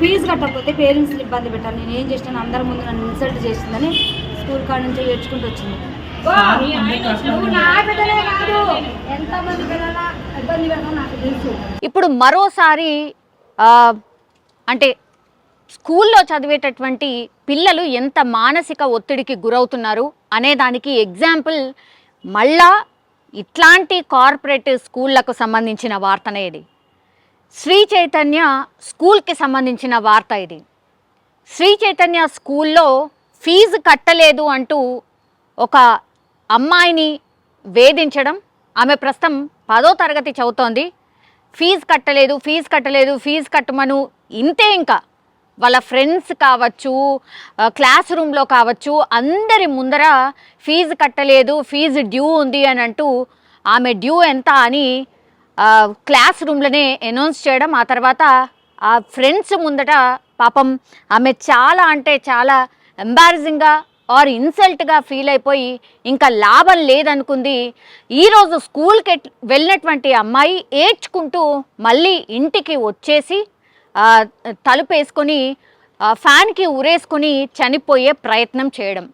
Fee కట్టకపోతే parents ఇబ్బంది పెట్టాలి. నేను ఏం చేసినాను అందరి ముందు నన్ను ఇన్సల్ట్ చేసిందని స్కూల్ కాడ నుంచి ఏడ్చుకుంటూ వచ్చింది. ఇప్పుడు మరోసారి ఆ, అంటే స్కూల్లో చదివేటటువంటి పిల్లలు ఎంత మానసిక ఒత్తిడికి గురవుతున్నారు అనే దానికి ఎగ్జాంపుల్ మళ్ళా ఇట్లాంటి కార్పొరేట్ స్కూళ్ళకు సంబంధించిన వార్తనే ఇది. శ్రీ చైతన్య స్కూల్కి సంబంధించిన వార్త ఇది. శ్రీ చైతన్య స్కూల్లో ఫీజు కట్టలేదు అంటూ ఒక అమ్మాయిని వేధించడం ఆమె ప్రస్తుతం పదో తరగతి చదువుతోంది. ఫీజు కట్టలేదు ఫీజు కట్టలేదు ఫీజు కట్టమను ఇంతే ఇంకా. వాళ్ళ ఫ్రెండ్స్ కావచ్చు క్లాస్ రూమ్లో కావచ్చు అందరి ముందర ఫీజు కట్టలేదు ఫీజు డ్యూ ఉంది అని అంటూ ఆమె డ్యూ ఎంత అని క్లాస్ రూమ్లోనే అనౌన్స్ చేయడం ఆ తర్వాత ఆ ఫ్రెండ్స్ ముందట పాపం ఆమె చాలా అంటే చాలా ఎంబారసింగ్గా ఆర్ ఇన్సల్ట్గా ఫీల్ అయిపోయి ఇంకా లాభం లేదనుకుంది. ఈరోజు స్కూల్కి వెళ్ళినటువంటి అమ్మాయి ఏడ్చుకుంటూ మళ్ళీ ఇంటికి వచ్చేసి తలుపు తలుపేసుకొని ఫ్యాన్కి ఉరేసుకొని చనిపోయే ప్రయత్నం చేయడం.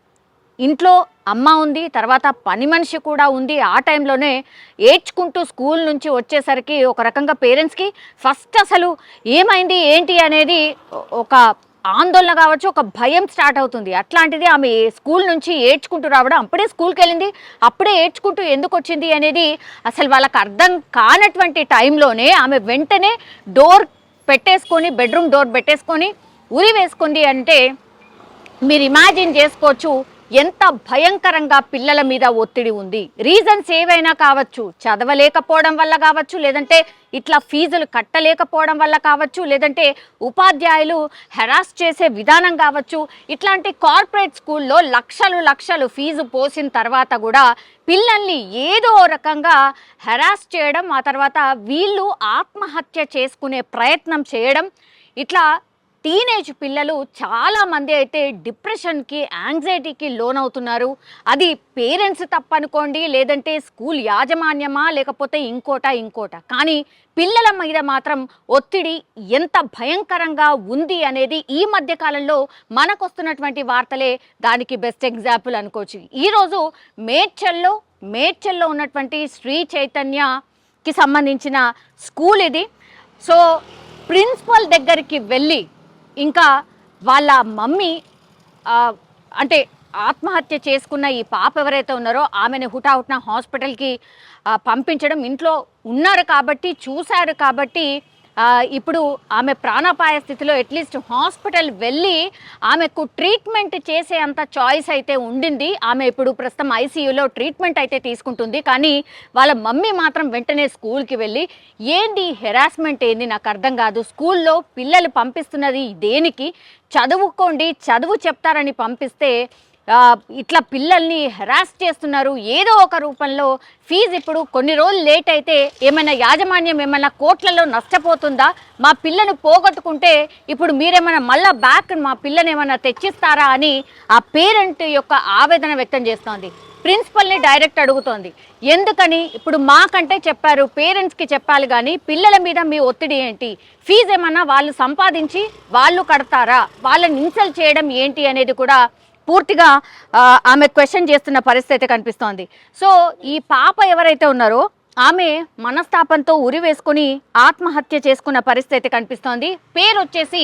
ఇంట్లో అమ్మ ఉంది తర్వాత పని మనిషి కూడా ఉంది. ఆ టైంలోనే ఏడ్చుకుంటూ స్కూల్ నుంచి వచ్చేసరికి ఒక రకంగా పేరెంట్స్కి ఫస్ట్ అసలు ఏమైంది ఏంటి అనేది ఒక ఆందోళన కావచ్చు ఒక భయం స్టార్ట్ అవుతుంది. అట్లాంటిది ఆమె స్కూల్ నుంచి ఏడ్చుకుంటూ రావడం అప్పుడే స్కూల్కి వెళ్ళింది అప్పుడే ఏడ్చుకుంటూ ఎందుకు వచ్చింది అనేది అసలు వాళ్ళకి అర్థం కానటువంటి టైంలోనే ఆమె వెంటనే డోర్ పెట్టేసుకొని బెడ్రూమ్ డోర్ పెట్టేసుకొని ఉరి వేసుకుంది అంటే మీరు ఇమాజిన్ చేసుకోవచ్చు ఎంత భయంకరంగా పిల్లల మీద ఒత్తిడి ఉంది. రీజన్స్ ఏవైనా కావచ్చు చదవలేకపోవడం వల్ల కావచ్చు లేదంటే ఇట్లా ఫీజులు కట్టలేకపోవడం వల్ల కావచ్చు లేదంటే ఉపాధ్యాయులు హెరాస్ చేసే విధానం కావచ్చు ఇట్లాంటి కార్పొరేట్ స్కూల్లో లక్షలు లక్షలు ఫీజు పోసిన తర్వాత కూడా పిల్లల్ని ఏదో రకంగా హెరాస్ చేయడం ఆ తర్వాత వీళ్ళు ఆత్మహత్య చేసుకునే ప్రయత్నం చేయడం ఇట్లా టీనేజ్ పిల్లలు చాలామంది అయితే డిప్రెషన్కి యాంగ్జైటీకి లోనవుతున్నారు. అది పేరెంట్స్ తప్పనుకోండి లేదంటే స్కూల్ యాజమాన్యమా లేకపోతే ఇంకోట ఇంకోట. కానీ పిల్లల మీద మాత్రం ఒత్తిడి ఎంత భయంకరంగా ఉంది అనేది ఈ మధ్య కాలంలో మనకొస్తున్నటువంటి వార్తలే దానికి బెస్ట్ ఎగ్జాంపుల్ అనుకోవచ్చు. ఈరోజు మేడ్చల్లో మేడ్చల్లో ఉన్నటువంటి శ్రీ చైతన్యకి సంబంధించిన స్కూల్ ఇది. సో ప్రిన్సిపల్ దగ్గరికి వెళ్ళి ఇంకా వాళ్ళ మమ్మీ అంటే ఆత్మహత్య చేసుకున్న ఈ పాప ఎవరైతే ఉన్నారో ఆమెను హుటాహుట్న హాస్పిటల్కి పంపించడం ఇంట్లో ఉన్నారు కాబట్టి చూశారు కాబట్టి ఇప్పుడు ఆమె ప్రాణాపాయ స్థితిలో అట్లీస్ట్ హాస్పిటల్ వెళ్ళి ఆమెకు ట్రీట్మెంట్ చేసే అంత చాయిస్ అయితే ఉండింది. ఆమె ఇప్పుడు ప్రస్తుతం ఐసీయూలో ట్రీట్మెంట్ అయితే తీసుకుంటుంది. కానీ వాళ్ళ మమ్మీ మాత్రం వెంటనే స్కూల్కి వెళ్ళి ఏంటి హెరాస్మెంట్ ఏంది? నాకు అర్థం కాదు. స్కూల్లో పిల్లలు పంపిస్తున్నది దేనికి చదువుకోండి చదువు చెప్తారని పంపిస్తే ఇట్లా పిల్లల్ని హెరాస్ చేస్తున్నారు. ఏదో ఒక రూపంలో ఫీజు ఇప్పుడు కొన్ని రోజులు లేట్ అయితే ఏమైనా యాజమాన్యం ఏమైనా కోట్లలో నష్టపోతుందా? మా పిల్లను పోగొట్టుకుంటే ఇప్పుడు మీరేమైనా మళ్ళా బ్యాక్ మా పిల్లని ఏమైనా తెచ్చిస్తారా అని ఆ పేరెంట్ యొక్క ఆవేదన వ్యక్తం చేస్తోంది. ప్రిన్సిపల్ని డైరెక్ట్ అడుగుతోంది. ఎందుకని? ఇప్పుడు మాకంటే చెప్పారు పేరెంట్స్కి చెప్పాలి కానీ పిల్లల మీద మీ ఒత్తిడి ఏంటి? ఫీజు ఏమన్నా వాళ్ళు సంపాదించి వాళ్ళు కడతారా? వాళ్ళని ఇన్సల్ట్ చేయడం ఏంటి అనేది కూడా పూర్తిగా ఆమె క్వశ్చన్ చేస్తున్న పరిస్థితి అయితే కనిపిస్తోంది. సో ఈ పాప ఎవరైతే ఉన్నారో ఆమె మనస్తాపంతో ఉరి వేసుకొని ఆత్మహత్య చేసుకున్న పరిస్థితి అయితే కనిపిస్తోంది. పేరు వచ్చేసి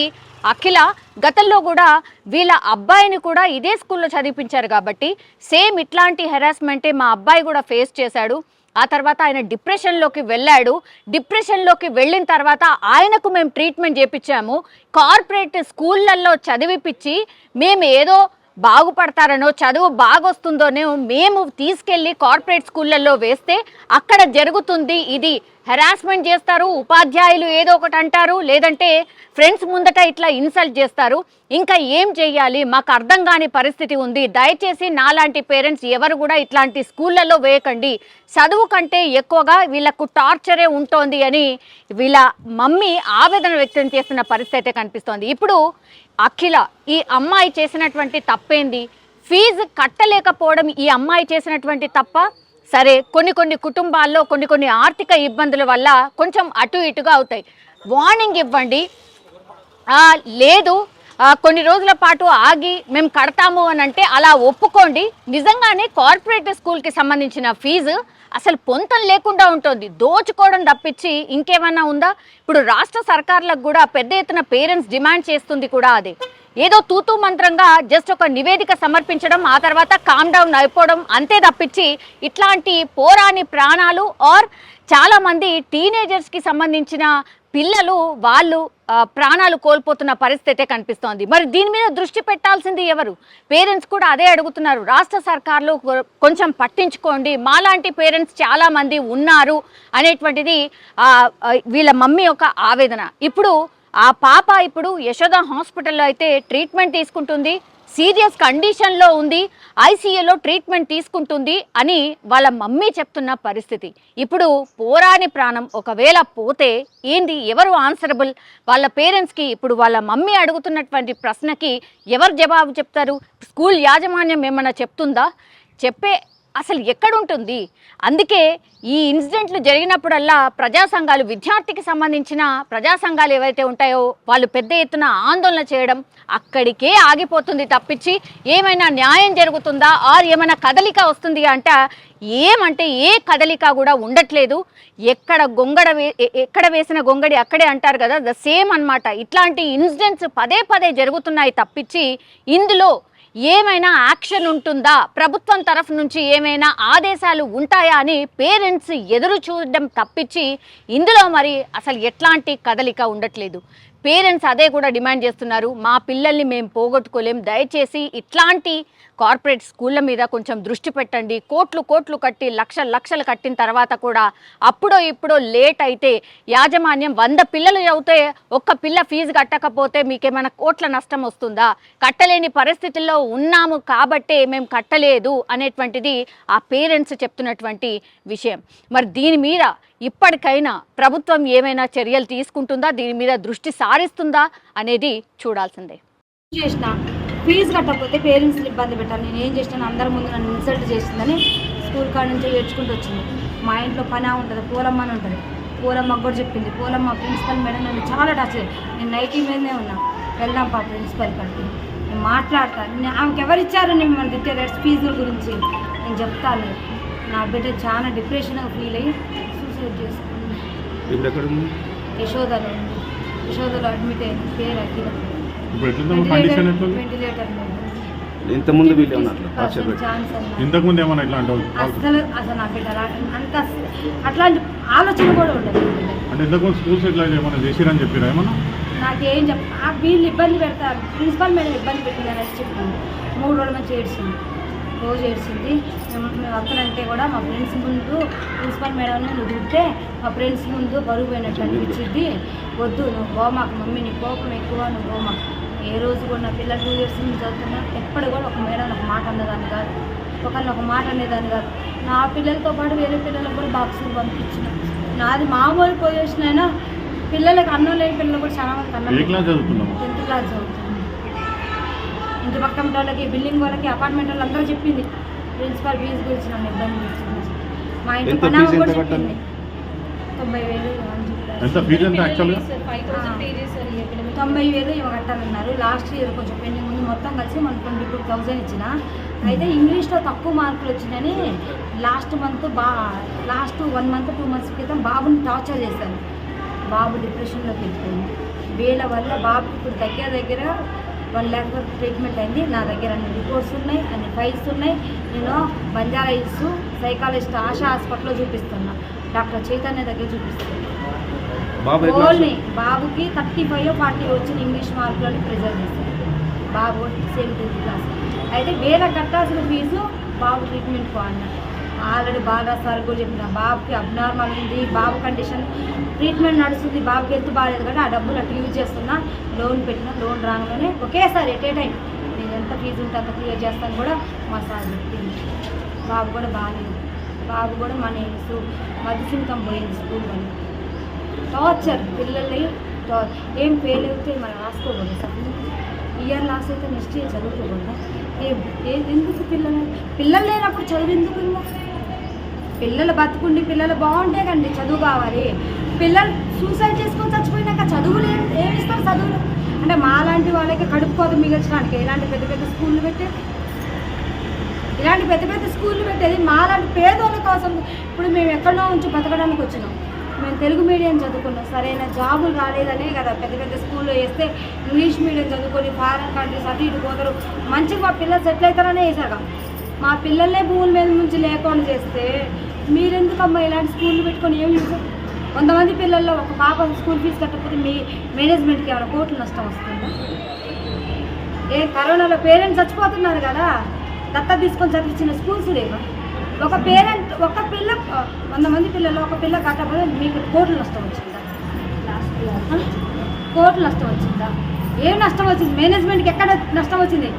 అఖిల. గతంలో కూడా వీళ్ళ అబ్బాయిని కూడా ఇదే స్కూల్లో చదివించారు కాబట్టి సేమ్ ఇట్లాంటి హెరాస్మెంటే మా అబ్బాయి కూడా ఫేస్ చేశాడు. ఆ తర్వాత ఆయన డిప్రెషన్లోకి వెళ్ళాడు. డిప్రెషన్లోకి వెళ్ళిన తర్వాత ఆయనకు మేము ట్రీట్మెంట్ చేపించాము. కార్పొరేట్ స్కూళ్ళల్లో చదివిపించి మేము ఏదో బాగుపడతారనో చదువు బాగొస్తుందోనో మేము తీసుకెళ్ళి కార్పొరేట్ స్కూళ్ళల్లో వేస్తే అక్కడ జరుగుతుంది ఇది. హెరాస్మెంట్ చేస్తారు ఉపాధ్యాయులు ఏదో ఒకటి అంటారు లేదంటే ఫ్రెండ్స్ ముందట ఇట్లా ఇన్సల్ట్ చేస్తారు. ఇంకా ఏం చేయాలి మాకు అర్థం కాని పరిస్థితి ఉంది. దయచేసి నాలాంటి పేరెంట్స్ ఎవరు కూడా ఇట్లాంటి స్కూళ్ళల్లో వేయకండి. చదువు కంటే ఎక్కువగా వీళ్ళకు టార్చరే ఉంటోంది అని వీళ్ళ మమ్మీ ఆవేదన వ్యక్తం చేస్తున్న పరిస్థితి అయితే కనిపిస్తోంది. ఇప్పుడు అఖిల ఈ అమ్మాయి చేసినటువంటి తప్పేంది? ఫీజు కట్టలేకపోవడం ఈ అమ్మాయి చేసినటువంటి తప్ప? సరే కొన్ని కొన్ని కుటుంబాల్లో కొన్ని కొన్ని ఆర్థిక ఇబ్బందుల వల్ల కొంచెం అటు ఇటుగా అవుతాయి. వార్నింగ్ ఇవ్వండి. లేదు. కొన్ని రోజుల పాటు ఆగి మేము కడతాము అని అంటే అలా ఒప్పుకోండి. నిజంగానే కార్పొరేట్ స్కూల్కి సంబంధించిన ఫీజు అసలు పొంతం లేకుండా ఉంటుంది. దోచుకోవడం తప్పించి ఇంకేమైనా ఉందా? ఇప్పుడు రాష్ట్ర సర్కార్లకు కూడా పెద్ద ఎత్తున పేరెంట్స్ డిమాండ్ చేస్తుంది కూడా అదే. ఏదో తూతూ మంత్రంగా జస్ట్ ఒక నివేదిక సమర్పించడం ఆ తర్వాత కామ్ డౌన్ అయిపోవడం అంతే తప్పించి ఇట్లాంటి పోరాని ప్రాణాలు ఆర్ చాలామంది టీనేజర్స్కి సంబంధించిన పిల్లలు వాళ్ళు ప్రాణాలు కోల్పోతున్న పరిస్థితే కనిపిస్తోంది. మరి దీని మీద దృష్టి పెట్టాల్సింది ఎవరు? పేరెంట్స్ కూడా అదే అడుగుతున్నారు. రాష్ట్ర సర్కార్లు కొంచెం పట్టించుకోండి. మాలాంటి పేరెంట్స్ చాలా మంది ఉన్నారు అనేటువంటిది వీళ్ళ మమ్మీ యొక్క ఆవేదన. ఇప్పుడు ఆ పాప ఇప్పుడు యశోద హాస్పిటల్లో అయితే ట్రీట్మెంట్ తీసుకుంటుంది. సీరియస్ కండిషన్లో ఉంది ఐసీయూలో ట్రీట్మెంట్ తీసుకుంటుంది అని వాళ్ళ మమ్మీ చెప్తున్న పరిస్థితి. ఇప్పుడు పోరాని ప్రాణం ఒకవేళ పోతే ఏంది? ఎవరు ఆన్సరబుల్ వాళ్ళ పేరెంట్స్కి ఇప్పుడు వాళ్ళ మమ్మీ అడుగుతున్నటువంటి ప్రశ్నకి ఎవరు జవాబు చెప్తారు? స్కూల్ యాజమాన్యం ఏమైనా చెప్తుందా? చెప్పే అసలు ఎక్కడుంటుంది? అందుకే ఈ ఇన్సిడెంట్లు జరిగినప్పుడల్లా ప్రజా సంఘాలు విద్యార్థికి సంబంధించిన ప్రజా సంఘాలు ఏవైతే ఉంటాయో వాళ్ళు పెద్ద ఎత్తున ఆందోళన చేయడం అక్కడికే ఆగిపోతుంది తప్పించి ఏమైనా న్యాయం జరుగుతుందా? ఆర్ ఏమైనా కదలిక వస్తుంది అంట ఏమంటే ఏ కదలిక కూడా ఉండట్లేదు. ఎక్కడ గొంగడ వే ఎక్కడ వేసిన గొంగడి అక్కడే అంటారు కదా ద సేమ్ అన్నమాట. ఇట్లాంటి ఇన్సిడెంట్స్ పదే పదే జరుగుతున్నాయి తప్పించి ఇందులో ఏమైనా యాక్షన్ ఉంటుందా? ప్రభుత్వం తరఫు నుంచి ఏమైనా ఆదేశాలు ఉంటాయా అని పేరెంట్స్ ఎదురు చూడడం తప్పించి ఇందులో మరి అసలు ఎట్లాంటి కదలిక ఉండట్లేదు. పేరెంట్స్ అదే కూడా డిమాండ్ చేస్తున్నారు. మా పిల్లల్ని మేము పోగొట్టుకోలేం. దయచేసి ఇట్లాంటి కార్పొరేట్ స్కూళ్ళ మీద కొంచెం దృష్టి పెట్టండి. కోట్లు కోట్లు కట్టి లక్ష లక్షలు కట్టిన తర్వాత కూడా అప్పుడో ఇప్పుడో లేట్ అయితే యాజమాన్యం వంద పిల్లలు చదివితే ఒక్క పిల్ల ఫీజు కట్టకపోతే మీకేమైనా కోట్ల నష్టం వస్తుందా? కట్టలేని పరిస్థితుల్లో ఉన్నాము కాబట్టే మేము కట్టలేదు అనేటువంటిది ఆ పేరెంట్స్ చెప్తున్నటువంటి విషయం. మరి దీని మీద ఇప్పటికైనా ప్రభుత్వం ఏమైనా చర్యలు తీసుకుంటుందా? దీని మీద దృష్టి సారిస్తుందా? అనేది చూడాల్సిందే. చేసిన ఫీజు కట్టకపోతే పేరెంట్స్ని ఇబ్బంది పెట్టాలి. నేను ఏం చేసినాను అందరి ముందు నన్ను ఇన్సల్ట్ చేసిందని స్కూల్ కాడ నుంచి ఏడ్చుకుంటూ వచ్చింది. మా ఇంట్లో పని ఉంటుంది. పూలమ్మ అని ఉంటుంది. పూలమ్మ కూడా చెప్పింది. పూలమ్మ ప్రిన్సిపల్ మేడం నన్ను చాలా టచ్ నేను నైటీ మీదనే ఉన్నా. వెళ్దాం పా ప్రిన్సిపల్ కాడికి. నేను మాట్లాడతాను నేను ఆమెకి ఎవరు ఇచ్చారు నేను మన తిట్టే ఫీజుల గురించి నేను చెప్తాను. నా బిడ్డ చాలా డిప్రెషన్గా ఫీల్ అయ్యి సూసైడ్ చేసుకుంది ఇప్పుడు ఎక్కడ ఉంది యశోదలో ఉంది యశోదలో అడ్మిట్ అయింది పేరు అఖిల. ఇప్పుడు ఎట్లుందో? కండిషన్ ఎట్లుంది? వెంటిలేటర్ మీద ఇంతకుముందు వీళ్ళు ఛాన్స్ అన్నారు. ఏమన్నా ఇట్లా అంటావు అసలు అసలు నా బిడ్డ అలా- అంత అస- అట్లాంటి ఆలోచన కూడా ఉండదు. అంటే ఇంతకు ముందు స్కూల్స్ ఇట్లా ఏమన్నా చేసిరని చెప్పారా ఏమన్నా? నాకేం చెప్ ఆ వీళ్ళు ఇబ్బంది పెడతారు. ప్రిన్సిపల్ మేడం ఇబ్బంది పెట్టిందని చెప్పింది మూడు రోజుల నుంచి ఏడ్చింది. రోజు ఏడ్చింది మేము అక్కడంటే కూడా మా ఫ్రెండ్స్ ముందు ప్రిన్సిపల్ మేడం నువ్వు మా ఫ్రెండ్స్ ముందు బరువు పోయినట్టు అనిపించింది. వద్దు నువ్వు పోమాకు మమ్మీ నీ కోపం ఎక్కువ నువ్వు పోమాకు ఏ రోజు కూడా నా పిల్లలు టూ ఇయర్స్ నుంచి చదువుతున్నా ఎప్పుడు కూడా ఒక మేడం ఒక మాట అన్నదాన్ని కాదు. ఒకరిని ఒక మాట అనేదాన్ని కాదు. నా పిల్లలతో పాటు వేరే పిల్లలకు కూడా బాక్సులు పంపించిన. నాది మామూలు పొజిషన్ అయినా పిల్లలకి అన్నం లేని పిల్లలు కూడా చాలా మంది అన్నం టెన్త్ క్లాస్ చదువుతుంది ఇంటి పక్కన వాళ్ళకి బిల్డింగ్ వాళ్ళకి అపార్ట్మెంట్ వాళ్ళు అందరూ చెప్పింది. ప్రిన్సిపల్ ఫీజు గురించి నన్ను ఇబ్బంది పెడుతుంది. మా ఇంటి ఎంత పని కూడా ఎంత చెప్పింది. తొంభై వేలు అని చెప్పారు. ఎంత ఫీజు ఎంత యాక్చువల్గా తొంభై వేలు ఇవ్వ కట్టాలన్నారు. లాస్ట్ ఇయర్ కొంచెం పెండింగ్ ఉంది. మొత్తం కలిసి మన ట్వంటీ టూ థౌజండ్ ఇచ్చిన. అయితే ఇంగ్లీష్లో తక్కువ మార్కులు వచ్చినాయని లాస్ట్ మంత్ బా last one month two months క్రితం బాబుని టార్చర్ చేశాను బాబు డిప్రెషన్లోకి వెళ్ళిపోయింది. వీళ్ళ వల్ల బాబుకి ఇప్పుడు దగ్గర దగ్గర వన్ ల్యాక్ వరకు ట్రీట్మెంట్ అయింది. నా దగ్గర అన్ని రిపోర్ట్స్ ఉన్నాయి అన్ని ఫైల్స్ ఉన్నాయి. నేను బంజారా హిల్స్ సైకాలజిస్ట్ ఆశా హాస్పిటల్లో చూపిస్తున్నా. డాక్టర్ చైతన్య దగ్గర చూపిస్తున్నా. ఓన్లీ బాబుకి థర్టీ ఫైవ్ ఫార్టీ వచ్చిన ఇంగ్లీష్ మార్కులని ప్రిజర్వ్ చేశారు బాబు సేమ్ టెన్త్ క్లాస్. అయితే వేల కట్టాల్సిన ఫీజు బాబు ట్రీట్మెంట్ అన్నారు ఆల్రెడీ బాగా సార్ కూడా చెప్పిన బాబుకి అబ్నార్మల్ ఉంది బాబు కండిషన్ ట్రీట్మెంట్ నడుస్తుంది బాబుకి హెల్త్ బాగాలేదు కానీ ఆ డబ్బులు అటు యూజ్ చేస్తున్నా లోన్ పెట్టిన లోన్ రాగానే ఒకేసారి ఎట్ ఏ టైం నేను ఎంత ఫీజు ఉంటే అంత క్లియర్ చేస్తాను కూడా మా సార్ చెప్పింది. బాబు కూడా బాగాలేదు. బాబు కూడా మన మధుసింకం పోయింది స్కూల్ వల్ల. టార్చర్ పిల్లల్ని ఏం ఫెయిల్ అయితే మనం రాసుకోకూడదు సార్. ఇయర్ లాస్ అయితే నెక్స్ట్ ఇయర్ చదువుకోకూడదు. ఏం ఎందుకు పిల్లలు? పిల్లలు లేనప్పుడు చదువు ఎందుకు ఇంకా పిల్లలు బతుకుండి పిల్లలు బాగుంటే కండి చదువు కావాలి. పిల్లలు సూసైడ్ చేసుకొని చచ్చిపోయినాక చదువులు ఏం ఏమి ఇస్తారు చదువులు? అంటే మాలాంటి వాళ్ళకి కడుపుకోదు కోత మిగల్చడానికి ఇలాంటి పెద్ద పెద్ద స్కూళ్ళు పెట్టేది ఇలాంటి పెద్ద పెద్ద స్కూళ్ళు పెట్టేది మాలాంటి పేదోళ్ళ కోసం. ఇప్పుడు మేము ఎక్కడో ఉంచి బతకడానికి వచ్చినాం. మేము తెలుగు మీడియం చదువుకున్నాం. సరైన జాబులు రాలేదనే కదా. పెద్ద పెద్ద స్కూల్లో వేస్తే ఇంగ్లీష్ మీడియం చదువుకొని ఫారెన్ కంట్రీస్ అటు ఇటు పోతారు. మంచిగా మా పిల్లలు సెటిల్ అవుతారనే వేసాక మా పిల్లల్నే భూముల మీద నుంచి లేకుండా చేస్తే మీరెందుకమ్మా ఇలాంటి స్కూళ్ళు పెట్టుకొని ఏం యూజ్ కొంతమంది పిల్లల్లో ఒక పాప స్కూల్ ఫీజు కట్టకపోతే మీ మేనేజ్మెంట్కి ఏమైనా కోట్లు నష్టం వస్తుందా? ఏ కరోనాలో పేరెంట్స్ చచ్చిపోతున్నారు కదా దత్త తీసుకొని చదివించిన స్కూల్స్ లేవా? ఒక పేరెంట్ ఒక పిల్ల వంద మంది పిల్లలు ఒక పిల్ల కట్టకపోతే మీకు కోట్లు నష్టం వచ్చిందా? కోట్లు నష్టం వచ్చిందా? ఏం నష్టం వచ్చింది? మేనేజ్మెంట్కి ఎక్కడ నష్టం వచ్చింది?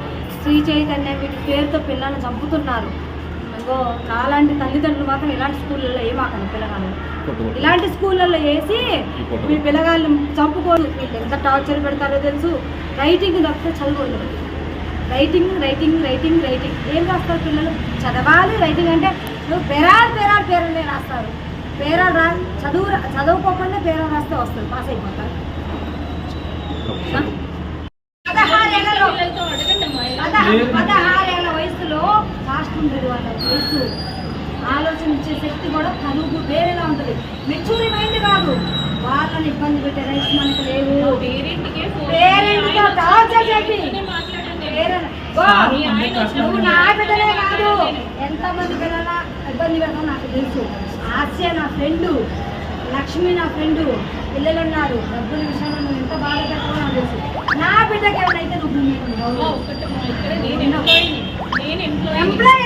శ్రీ చైతన్య వీటి పేరుతో పిల్లల్ని చంపుతున్నారు. ఇంకో నాలాంటి తల్లిదండ్రులు మాత్రం ఇలాంటి స్కూళ్ళల్లో ఏమాకండి పిల్లగాళ్ళు? ఇలాంటి స్కూళ్ళల్లో వేసి మీ పిల్లగాళ్ళని చంపుకోరు. వీళ్ళు ఎంత టార్చర్ పెడతారో తెలుసు. రైటింగ్ తప్పితే చదువుకోలేదు రైటింగ్ రైటింగ్ రైటింగ్ రైటింగ్. ఏం రాస్తారు పిల్లలు? చదవాలి రైటింగ్ అంటే నువ్వు పెరాలు పెరాలు పేరలే రాస్తారు. పేరాలు రా చదువు రా- చదువుకోకుండా పేరాలు రాస్తే వస్తుంది. పాస్ అయిపోతారు. పదహారేళ్ళ వయసులో ఫాస్ట్ ఉంటుంది వాళ్ళ వయసు ఆలోచించే శక్తి కూడా కలుగు వేరేలా ఉంటుంది. మెచ్యూరి మైండ్ కాదు. వాళ్ళని ఇబ్బంది పెట్టే రైట్స్ మనకు లేవు పేరెంట్తో టార్చర్ చెప్పి పేరెంట్ గో, నువ్వు నా బిడ్డలే కాదు. ఎంతమంది పిల్లల ఇబ్బంది పెడతావు నాకు తెలుసు. ఆస్య నా ఫ్రెండు లక్ష్మి నా ఫ్రెండు పిల్లలు ఉన్నారు డబ్బుల విషయంలో నువ్వు ఎంత బాధ పెడతావో నాకు తెలుసు. నా బిడ్డకి ఏమైనా నువ్వు. ఎంప్లాయ్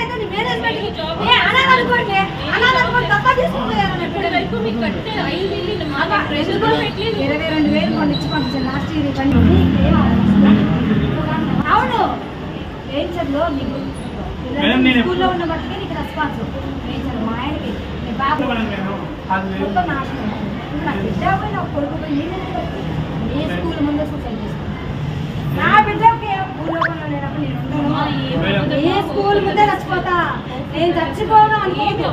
ఇరవై రెండు వేలు కొన్ని ఇచ్చి పంపించాను లాస్ట్ ఇయర్ ఇవ్వండి ఏం అవసరం? నీకు స్కూల్లో ఉన్న బట్టికే నీకు రెస్పాన్స్ మా ఆయనకి బాబు నా బిడ్డ పోయి నా కొడుకు పోయి స్కూల్ ముందే చేసుకున్నాను నా ఈ స్కూల్ ముందే చచ్చిపోతా? నేను చచ్చిపోను అనుకోను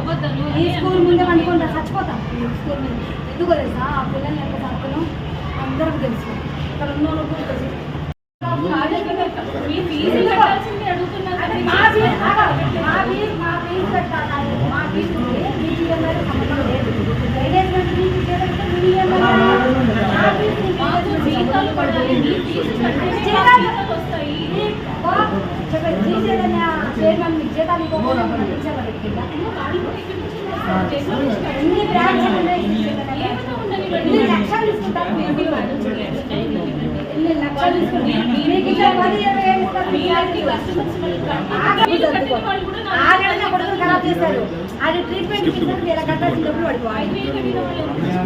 ఈ స్కూల్ ముందే అనుకుంటా చచ్చిపోతా. స్కూల్ ముందు ఎందుకో తెలుసా? ఆ పిల్లల్ని ఎంత చదువుతాను అందరికి తెలుసు. ఇక్కడ ఉన్న వాళ్ళకి కూడా తెలుసు. అంటే మా ఫీజు. మా ఫీజు మా ఫీజు పెట్టాలి మా ఫీజు. మీ లో సంబంధం లేదు. మేనేజ్మెంట్ ఫీజు ఇచ్చేటప్పుడు మీ ఈఎంఐ లో మా ఫీజు మీ మేనేజ్మెంట్ పడుతుంది జీతాలు ఈ- చైర్మన్ మీకు జీతాలు ఇవ్వకపోతే మనం ఇచ్చేవాళ్ళు కింద. ఎన్ని బ్రాంచ్లు ఉన్నాయి లక్షలు తీసుకుంటారు మీరు? ఎన్ని లక్షలు తీసుకుంటారు మీకు ఇచ్చే పది ఇరవై ఏళ్ళు ఆగడిన కొడుకులు ఖరాబ్ చేశారు అది ట్రీట్మెంట్ ఇలా కట్టాల్సిన డబ్బులు పడిపోవాలి